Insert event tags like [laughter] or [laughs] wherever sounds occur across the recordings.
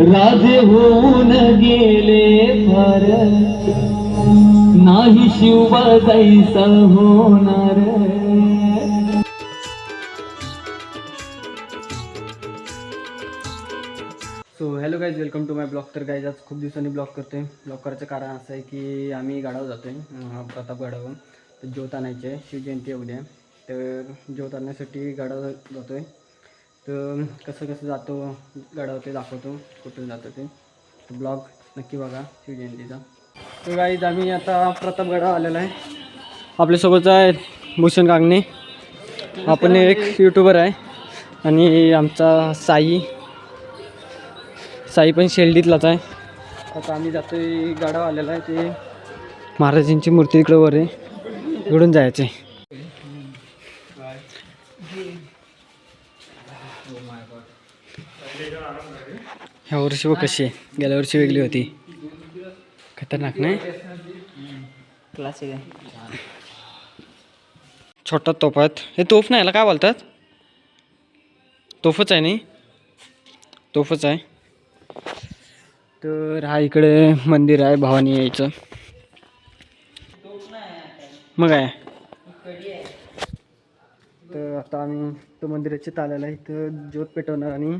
राजे होऊन गेले फार. नाही शिवबा जाईसा होणार. So hello guys welcome to my blog तर गाईज आज खूप दिवसांनी ब्लॉग करतोय. ब्लॉग करायचं कारण असं आहे की आम्ही गाडावर जातोय. अं, प्रताप गाडावर तर ज्योत आणायचे. आहे शिवजयंती उद्या. तर ज्योत आणण्यासाठी गाडावर जातोय. तर कसं कसं जातो गडावर ते दाखवतो कुठून जातो ते. ब्लॉग नक्की बघा शिवजयंतीचा तर गाईज आम्ही आता प्रताप गाडावर आलेलो आहे. आपल्यासोबत आहे भूषण कांगणे आपण एक यूट्यूबर आहे. आणि आमचा साई. साई पण शेल्डीतलाच आहे. आता आम्ही जातो गडाव आलेला आहे. ते महाराजांची मूर्ती इकडं वर आहे. घडून जायचे ह्या वर्षी बघ कशी आहे. गेल्या वर्षी वेगळी होती. खतरनाक नाही? क्लासिक आहे. छोटा तोफ आहेत. हे तोफ नाही याला काय बोलतात? तोफच आहे नाही तोफच आहे. तर हा इकडे मंदिर आहे भवानी यायचं. मग आहे तर आता आम्ही तो मंदिराची आलेला आहे इथं ज्योत पेटवणार आणि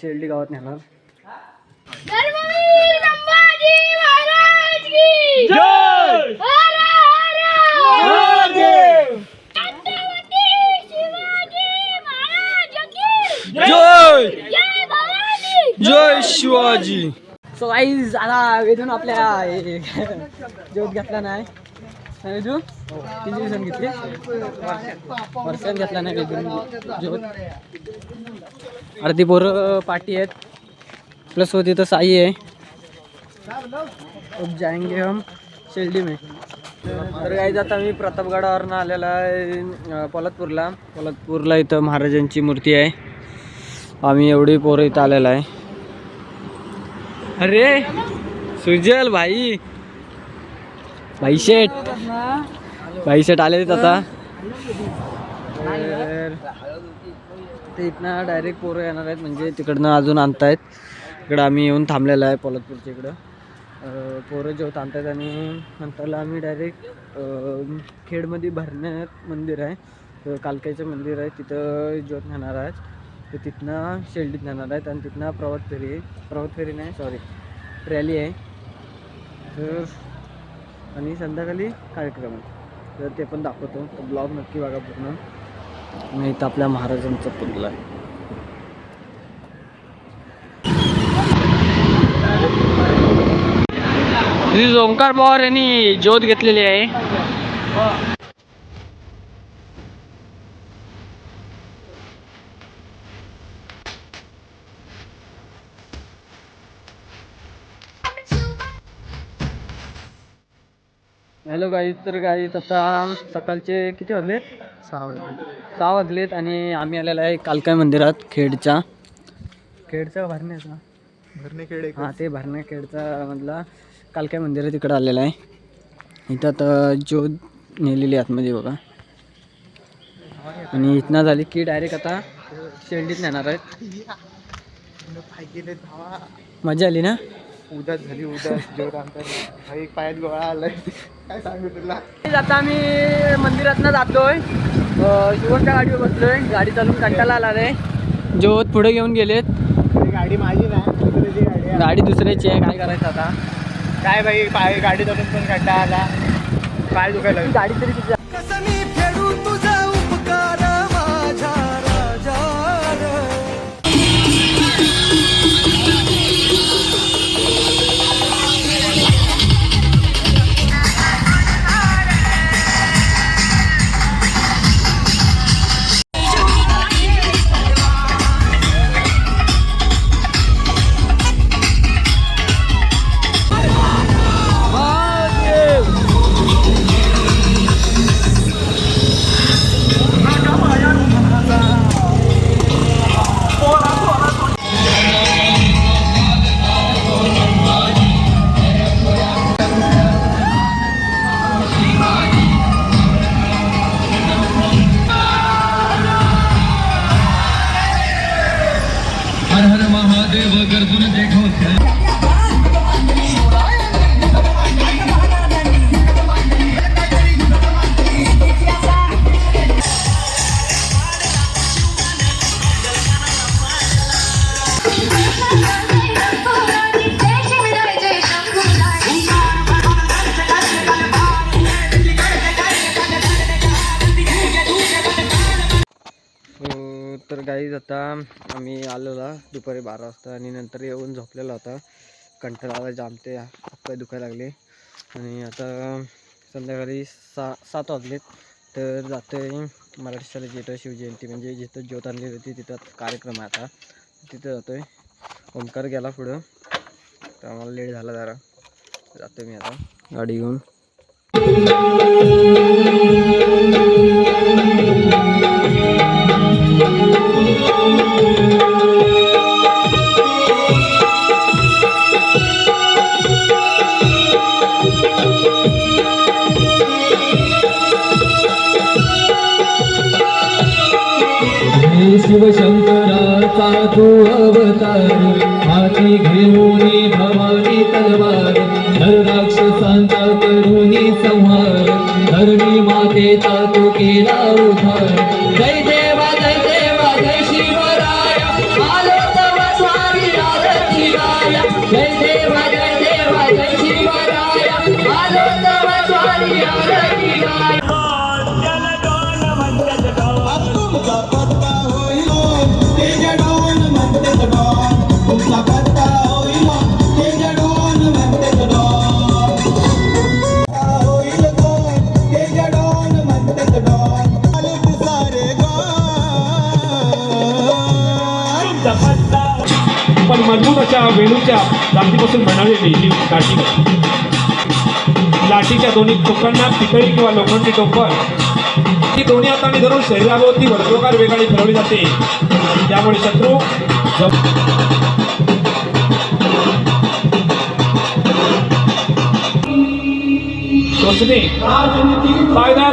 शेर्डी गावात नेणार. जय! हर हर छत्रपती शिवाजी महाराज की! जय! जय भवानी! जय शिवाजी! सो आईज आता वेदून आपल्या [laughs] ज्योत घेतला नाही. नाही किती दिवसांनी घेतली? वर्षात घेतला नाही काही ज्योत अर्धी पोरं पाटी आहेत. प्लस होती तर साई आहे. अब जाएंगे हम. शिर्डी में. तर काही जाता मी प्रतापगडावरनं आलेला आहे अं, पोलादपूरला. पोलादपूरला इथं महाराजांची मूर्ती आहे. आम्ही एवढी पोरं इथं आलेला आहे. अरे सुजल भाई. भाई शेठ भाई शेठ आले आता. ते इथनं डायरेक्ट पोरं येणार आहेत म्हणजे तिकडनं अजून आणतायत. इकडं आम्ही येऊन थांबलेलं आहे पोलादपूरच्या इकडं. पोरं जेवत आणतायत आणि नंतरला आम्ही डायरेक्ट खेडमध्ये भरण्यात मंदिर आहे. तर कालकाईचं मंदिर आहे तिथं जेवत नेणार आहेत. तर तिथनं शेल्डीत नेणार आहेत आणि तिथनं प्रवात फेरी आहे प्रवास फेरी नाही सॉरी रॅली आहे. तर आणि संध्याकाळी कार्यक्रम आहे. तर ते पण दाखवतो. तर ब्लॉग नक्की बघा पूर्ण. आणि इथं आपल्या महाराजांचा पुतळा आहे. श्री ओंकार पवार यांनी ज्योत घेतलेली आहे. हॅलो गाईज तर गाईज आता सकाळचे किती वाजले? सहा वाजले. सहा वाजलेत आणि आम्ही आलेलो आहे कालकाय मंदिरात खेडच्या. खेडच्या भरण्याचा भरणे खेळ हां ते भरण्या खेडचा मधला कालकाय मंदिर आहे तिकडं आलेलं आहे. इथं आता ज्योत नेलेली आतमध्ये बघा. आणि इथनं झाली की डायरेक्ट आता शेंडीत नेणार आहेत. मजा आली ना? उदास झाली उदास आमचा एक पायात गोळा आलाय. काय सांगू तुला? आता आम्ही मंदिरातनं जातोय. शिवणच्या गाडीवर बसलोय. गाडी चालून कंटाळा आला रे. ज्योत पुढे घेऊन गेलेत. गाडी माझी नाही दुसऱ्याची गाडी आहे. गाडी दुसऱ्याची आहे. काय करायचं आता? काय भाई पाय गाडी धरून पण खड्डा आला. पाय दुखायला लागले. गाडी तरी किती आम्ही आलेला दुपारी बारा वाजता आणि नंतर येऊन झोपलेला होता कंटाळाला जामते हातपाय दुखायला लागले. आणि आता संध्याकाळी सा सात वाजलेत. तर जातो आहे मराठी शाळेत जिथं शिवजयंती म्हणजे जिथं ज्योत आणली होती तिथं कार्यक्रम आहे आता. तिथं जातो आहे ओमकार गेला पुढं. तर आम्हाला लेट झाला जरा. जातो मी आता. गाडी घेऊन. शिवशंकराचा तू अवतार हाती घेऊन भवानी तलवार नर राक्षसांचा करुणी संहार धर्मी मातेचा तू केला उद्धार. जय देवा जय देवा जय शिवराय आलो तव स्वामी आरती जय देवा जय देवा जय शिवराय आलो तव स्वामी आरती रात्रीपासून बनवलेली ही लाठी लाठीच्या दोन्ही टोकांना पितळी किंवा लोखंडी टोकर ती दोन्ही हाताने धरून शरीराभोवती वर्तोकार वेगाने फिरवली जाते. त्यामुळे शत्रू जम- टोचणे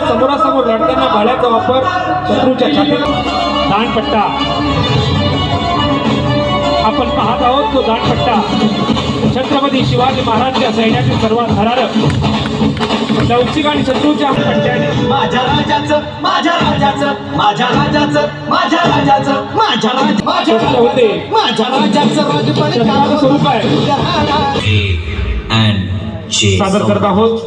समोरासमोर लढताना भाड्याचा वापर शत्रूच्या छातीत. दानपट्टा आपण पाहत आहोत तो दानपट्टा छत्रपती शिवाजी महाराजच्या सैन्यातील सर्वात थरारक लवचिक आणि शत्रूच्या पट्ट्याने. माझ्या राजाचं माझ्या राजाचं माझ्या राजाचं माझ्या राजाचं माझ्या राज माझ्या होते माझ्या राजाचं राजपण स्वरूप आहे. सादर करत आहोत.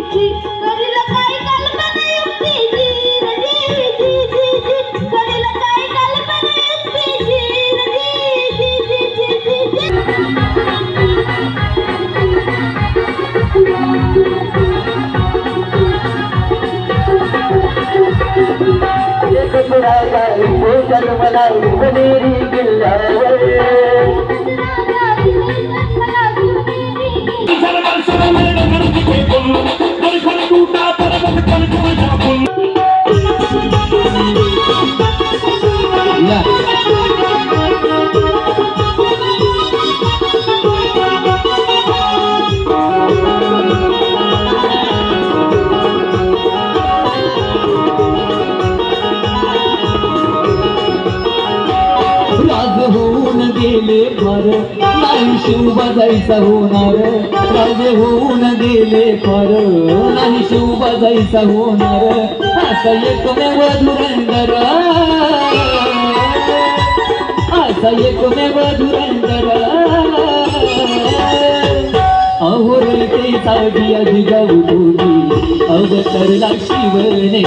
کريل ڪي ڪلپ نه يوتي गेले फार नाही शिव बजायचा होणार. राजे होऊन गेले फार नाही शिव बजायचा होणार. असा एकमेव धुरंदर. असा एकमेव धुरंदर. अहो ते साधी आधी अवतरला शिवने